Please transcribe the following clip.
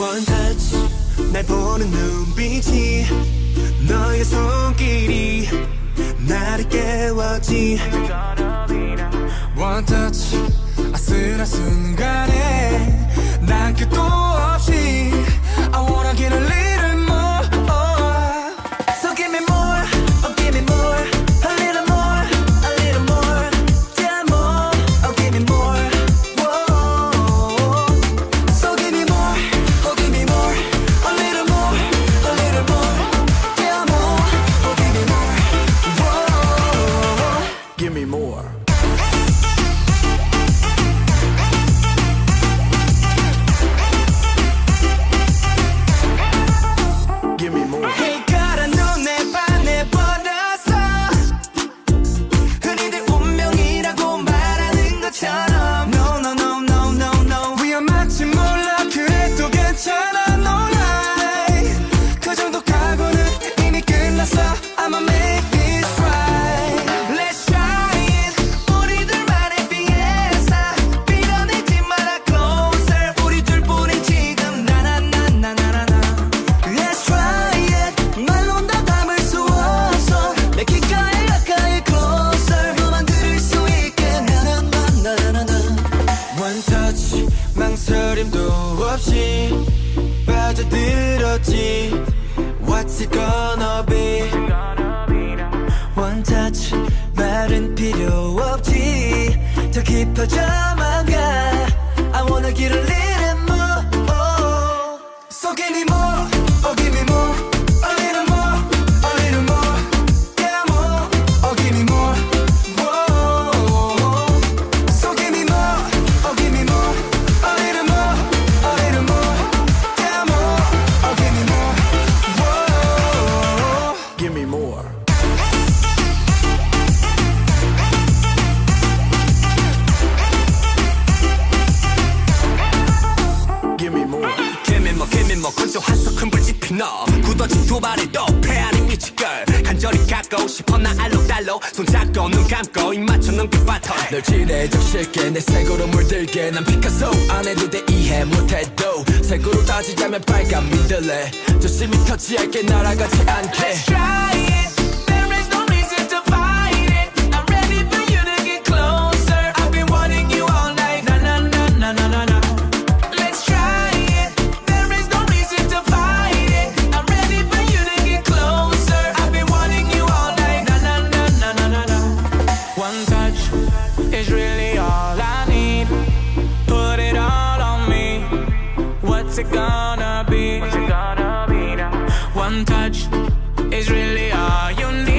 One touch 날 보는 눈빛이 너의 손길이 나를 깨웠지. One touch 아슬한 순간 말 망설임도 없이 빠져들었지 What's it gonna be One touch 말은 필요 없지 더 깊어져만 가 I wanna get a little 두 발에 또 패하는 미치걸. 간절히 갖고 싶어 나 알록달록 손잡고 눈 감고 입 맞춰 넘길 바터 널 칠해줘 쉽게 내 색으로 물들게. 난 피카소 안 해도 돼 이해 못해도. 색으로 따지자면 빨간 믿을래 조심히 터치할게 날아가지 않게 it gonna be? What's it gonna be now? One touch is really all you need.